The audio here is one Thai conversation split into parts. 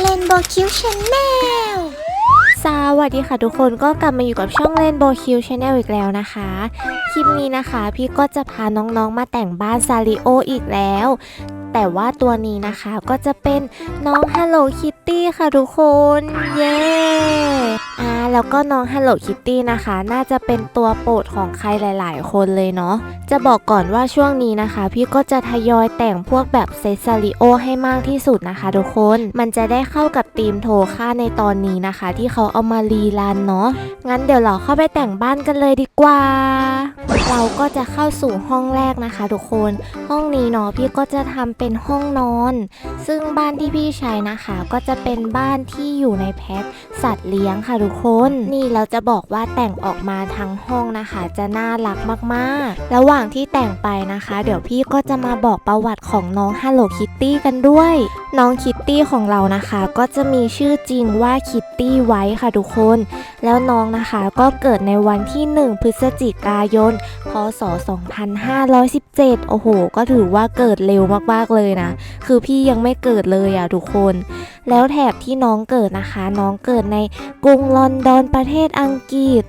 เลนโบคิวชาแนลสวัสดีค่ะทุกคนก็กลับมาอยู่กับช่องเล่นโบคิวชาแนลอีกแล้วนะคะ คลิปนี้นะคะ พี่ก็จะพาน้องๆมาแต่งบ้านซาริโออีกแล้ว แต่ว่าตัวนี้นะคะก็จะเป็นน้อง Hello Kitty ค่ะทุกคน เย้อ่าแล้วก็น้อง Hello Kitty นะคะ น่าจะเป็นตัวโปรดของใครหลาย ๆ คนเลยเนาะ จะบอกก่อนว่าช่วงนี้นะคะ พี่ก็จะทยอยแต่งพวกแบบเซซาริโอให้มากที่สุดนะคะทุกคน มันจะได้เข้ากับธีมโทค่าในตอนนี้นะคะ ที่เขาเอามารีรันเนาะ งั้นเดี๋ยวเราเข้าไปแต่งบ้านกันเลยดีกว่า จะเข้าสู่ห้องแรกนะคะ ทุกคน ห้องนี้เนาะพี่ก็จะทำเป็นห้องนอน ซึ่งบ้านที่พี่ใช้นะคะ ก็จะเป็นบ้านที่อยู่ในแพ็คสัตว์เลี้ยงค่ะทุกคน นี่เราจะบอกว่าแต่งออกมาทั้งห้องนะคะ จะน่ารักมากๆ ระหว่างที่แต่งไปนะคะ เดี๋ยวพี่ก็จะมาบอกประวัติของน้อง Hello Kitty กันด้วย น้องคิตตี้ของเรานะคะ ก็จะมีชื่อจริงว่าคิตตี้ไว้ค่ะทุกคน แล้วน้องนะคะก็เกิดในวันที่ 1 พฤศจิกายน พศ2517 โอ้โห ก็ถือว่าเกิดเร็วมากๆเลยนะ คือพี่ยังไม่เกิดเลยอะทุกคน แล้วแถบที่น้องเกิดนะคะ น้องเกิดในกรุงลอนดอนประเทศอังกฤษ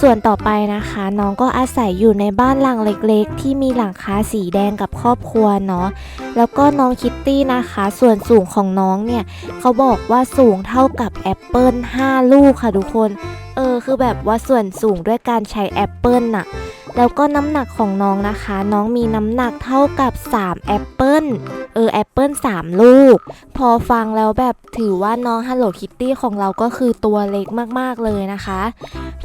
ส่วนต่อไปนะคะ น้องก็อาศัยอยู่ในบ้านหลังเล็กๆ ที่มีหลังคาสีแดงกับครอบครัวเนาะแล้วก็น้องคิตตี้นะคะ ส่วนสูงของน้องเนี่ย เขาบอกว่าสูงเท่ากับแอปเปิล5ลูกค่ะทุกคน เออ คือแบบว่าส่วนสูงด้วยการใช้แอปเปิลน่ะ แล้วก็น้ำหนักของน้องนะคะ น้องมีน้ำหนักเท่ากับ 3 แอปเปิลเออแอปเปิล3 ลูก พอฟังแล้วแบบถือว่าน้อง Hello Kitty ของเราก็คือตัวเล็กมากๆเลยนะคะ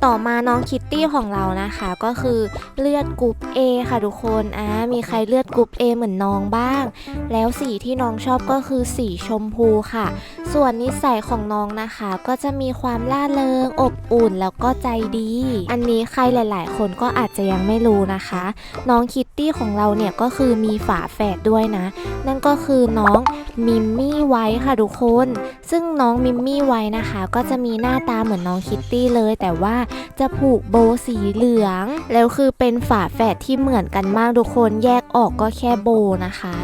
ต่อมาน้องคิตตี้ของเรานะคะก็คือเลือดกรุ๊ป A ค่ะทุกคนอ่ามีใครเลือดกรุ๊ป A เหมือนน้องบ้าง แล้วสีที่น้องชอบก็คือสีชมพูค่ะ ส่วนนิสัยของน้องนะคะก็จะมีความล่าเริงอบอุ่นแล้วก็ใจดี อันนี้ใครหลาย ๆ คนก็อาจจะยังไม่รู้นะคะ น้องคิตตี้ของเราเนี่ยก็คือมีฝาแฝดด้วยนะ นั่นก็คือน้องมิมมี่ไว้ค่ะทุกคน ซึ่งน้องมิมมี่ไว้นะคะ ก็จะมีหน้าตาเหมือนน้องคิตตี้เลย แต่ว่า จะผูกโบสีเหลือง แล้วคือเป็นฝาแฝดที่เหมือนกันมากทุกคนแยกออกก็แค่โบนะคะ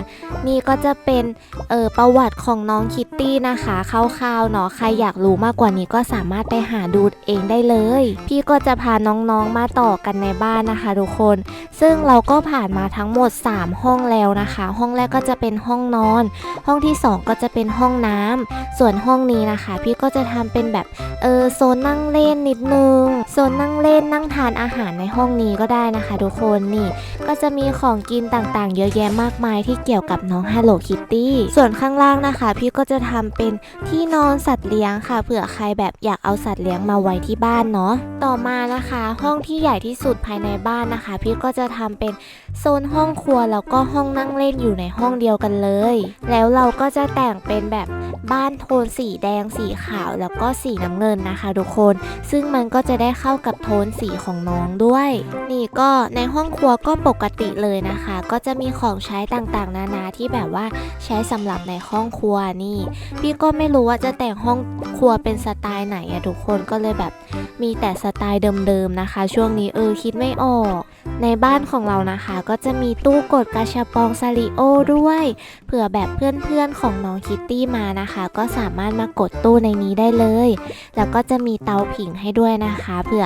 นี่ก็จะเป็นเออประวัติของน้องคิตตี้นะคะคร่าวๆเนาะใครอยากรู้มากกว่านี้ก็สามารถไปหาดูเองได้เลย พี่ก็จะพาน้องๆมาต่อกันในบ้านนะคะทุกคน ซึ่งเราก็ผ่านมาทั้งหมด 3 ห้องแล้วนะคะ ห้องแรกก็จะเป็นห้องนอน ห้องที่ 2 ก็จะเป็นห้องน้ำส่วนห้องนี้นะคะ พี่ก็จะทำเป็นแบบเออโซนนั่งเล่นนิดนึงโซนนั่งเล่นนั่งทานอาหารในห้องนี้ก็ได้นะคะ ทุกคนนี่ก็จะมีของกินต่างๆ เยอะแยะมากมายที่เกี่ยวกับน้อง Hello Kitty ส่วนข้างล่างนะคะ พี่ก็จะทำเป็นที่นอนสัตว์เลี้ยงค่ะเผื่อใครแบบอยากเอาสัตว์เลี้ยงมาไว้ที่บ้านเนาะต่อมานะคะ ห้องที่ใหญ่ที่สุดภายในบ้านนะคะ พี่ก็จะทำเป็นโซนห้องครัวแล้วก็ห้องนั่งเล่นอยู่ในห้องเดียวกันเลย แล้วเราก็จะแต่งเป็นแบบบ้านโทนสีแดงสีขาวแล้วก็สีน้ำเงินนะคะ ทุกคน ซึ่งมันก็จะได้เข้า้ากับโทนสีของน้องด้วย นี่ก็ในห้องครัวก็ปกติเลยนะคะ ก็จะมีของใช้ต่างๆ นานาที่แบบว่าใช้สำหรับในห้องครัวนี่ พี่ก็ไม่รู้ว่าจะแต่งห้องครัวเป็นสไตล์ไหนอะทุกคนก็เลยแบบมีแต่สไตล์เดิมๆนะคะ ช่วงนี้เออคิดไม่ออก ในบ้านของเรานะคะ ก็จะมีตู้กดกระชับปองซาริโอด้วยเผื่อแบบเพื่อนๆของน้องคิตตี้มานะคะ ก็สามารถมากดตู้ในนี้ได้เลย แล้วก็จะมีเตาผิงให้ด้วยนะคะเผื่อ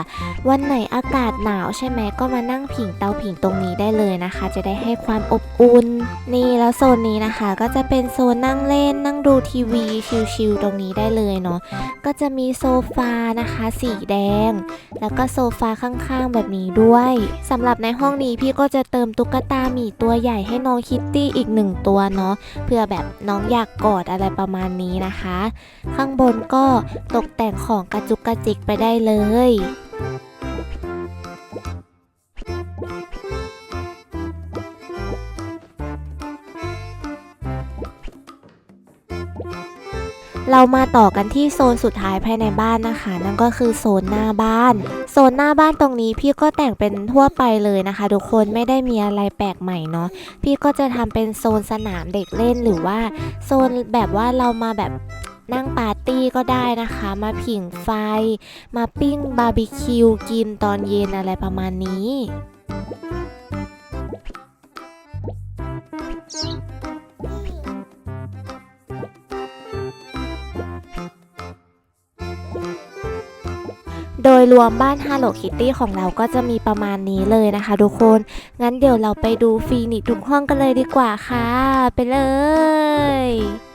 วันไหนอากาศหนาวใช่ไหมก็มานั่งผิงเตาผิงตรงนี้ได้เลยนะคะ จะได้ให้ความอบอุ่นนี่แล้วโซนนี้นะคะ ก็จะเป็นโซนนั่งเล่นนั่งดูทีวีชิลๆตรงนี้ได้เลยเนาะก็จะมีโซฟานะคะ สีแดง แล้วก็โซฟาข้างๆแบบนี้ด้วยสำหรับในห้องนี้พี่ก็จะเติมตุ๊กตาหมีตัวใหญ่ให้น้องคิตตี้อีกหนึ่งตัวเนาะเพื่อแบบน้องอยากกอดอะไรประมาณนี้นะคะ ข้างบนก็ตกแต่งของกระจุกกระจิกไปได้เลย เรามาต่อกันที่โซนสุดท้ายภายในบ้านนะคะ นั่นก็คือโซนหน้าบ้าน โซนหน้าบ้านตรงนี้พี่ก็แต่งเป็นทั่วไปเลยนะคะ ทุกคนไม่ได้มีอะไรแปลกใหม่เนาะพี่ก็จะทำเป็นโซนสนามเด็กเล่นหรือว่า โซนแบบว่าเรามาแบบนั่งปาร์ตี้ก็ได้นะคะ มาผิงไฟ มาปิ้งบาร์บีคิวกินตอนเย็นอะไรประมาณนี้น โดยรวมบ้าน Hello Kitty ของเราก็จะมีประมาณนี้เลยนะคะทุกคน งั้นเดี๋ยวเราไปดูฟีนิกทุกห้องกันเลยดีกว่าค่ะ ไปเลย